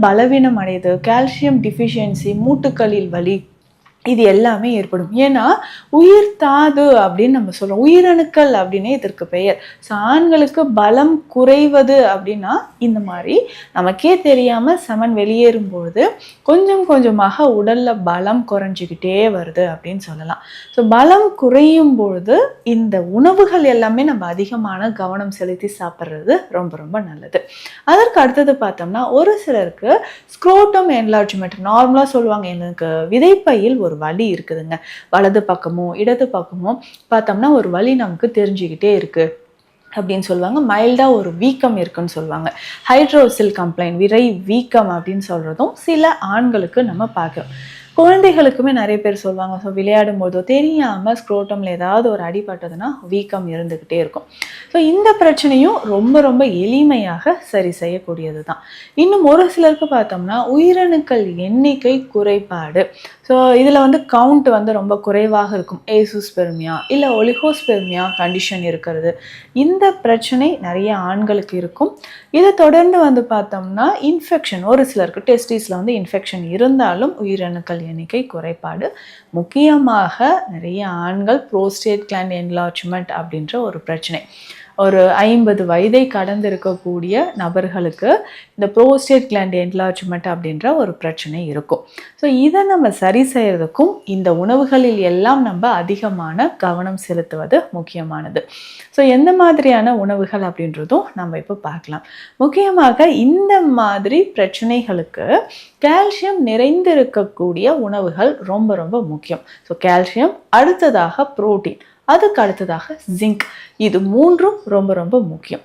பலவீனம் அடையுது calcium deficiency மூட்டுக்களில் வலி இது எல்லாமே ஏற்படும். ஏன்னா உயிர் தாது அப்படின்னு நம்ம சொல்றோம். உயிரணுக்கள் அப்படின்னே இதற்கு பெயர். ஸோ ஆண்களுக்கு பலம் குறைவது அப்படின்னா இந்த மாதிரி நமக்கே தெரியாம சமன் வெளியேறும்பொழுது கொஞ்சம் கொஞ்சமாக உடல்ல பலம் குறைஞ்சிக்கிட்டே வருது அப்படின்னு சொல்லலாம். ஸோ பலம் குறையும் பொழுது இந்த உணவுகள் எல்லாமே நம்ம அதிகமான கவனம் செலுத்தி சாப்பிட்றது ரொம்ப ரொம்ப நல்லது. அதற்கு அடுத்தது பார்த்தோம்னா ஒரு சிலருக்கு ஸ்க்ரோட்டம் என்லார்ஜ்மெண்ட் நார்மலாக சொல்லுவாங்க எனக்கு விதைப்பையில் ஒரு வலி இருக்குதுங்க. வலது பக்கமோ இடது பக்கமோ பார்த்தோம்னா ஒரு வலி நமக்கு தெரிஞ்சுக்கிட்டே இருக்கு. அப்படின்னு சொல்லுவாங்க. மைல்டாக ஒரு வீக்கம் இருக்குன்னு சொல்லுவாங்க. ஹைட்ரோசில் கம்ப்ளைண்ட் விரை வீக்கம் அப்படின்னு சொல்கிறதும் சில ஆண்களுக்கு நம்ம பார்க்குறோம். குழந்தைகளுக்குமே நிறைய பேர் சொல்லுவாங்க. ஸோ விளையாடும் போதோ தெரியாமல் ஸ்க்ரோட்டமில் ஏதாவது ஒரு அடிபட்டதுன்னா வீக்கம் இருந்துக்கிட்டே இருக்கும். ஸோ இந்த பிரச்சனையும் ரொம்ப ரொம்ப எளிமையாக சரி செய்யக்கூடியது தான் இன்னும் ஒரு சிலருக்கு பார்த்தோம்னா உயிரணுக்கள் எண்ணிக்கை குறைபாடு. ஸோ இதில் வந்து கவுண்ட் வந்து ரொம்ப குறைவாக இருக்கும். ஏசுஸ்பெர்மியா இல்லை ஒலிகோஸ்பெர்மியா கண்டிஷன் இருக்கிறது. இந்த பிரச்சனை நிறைய ஆண்களுக்கு இருக்கும். இதை தொடர்ந்து வந்து பார்த்தோம்னா இன்ஃபெக்ஷன் ஒரு சிலருக்கு டெஸ்டிஸில் வந்து இன்ஃபெக்ஷன் இருந்தாலும் உயிரணுக்கள் எண்ணிக்கை குறைபாடு. முக்கியமாக நிறைய ஆண்கள் ப்ரோஸ்டேட் கிளாண்ட் என்லார்ஜ்மெண்ட் அப்படின்ற ஒரு பிரச்சனை. ஒரு ஐம்பது வயதை கடந்து இருக்கக்கூடிய நபர்களுக்கு இந்த ப்ரோஸ்டேட் கிளாண்ட் என்லார்ஜ்மெண்ட் அப்படின்ற ஒரு பிரச்சனை இருக்கும். ஸோ இதை நம்ம சரி செய்கிறதுக்கும் இந்த உணவுகளில் எல்லாம் நம்ம அதிகமான கவனம் செலுத்துவது முக்கியமானது. ஸோ எந்த மாதிரியான உணவுகள் அப்படின்றதும் நம்ம இப்போ பார்க்கலாம். முக்கியமாக இந்த மாதிரி பிரச்சனைகளுக்கு கால்சியம் நிறைந்திருக்கக்கூடிய உணவுகள் ரொம்ப ரொம்ப முக்கியம். ஸோ கால்சியம் அடுத்ததாக புரோட்டீன் அதுக்கு அடுத்ததாக ஜிங்க் இது மூன்றும் ரொம்ப ரொம்ப முக்கியம்.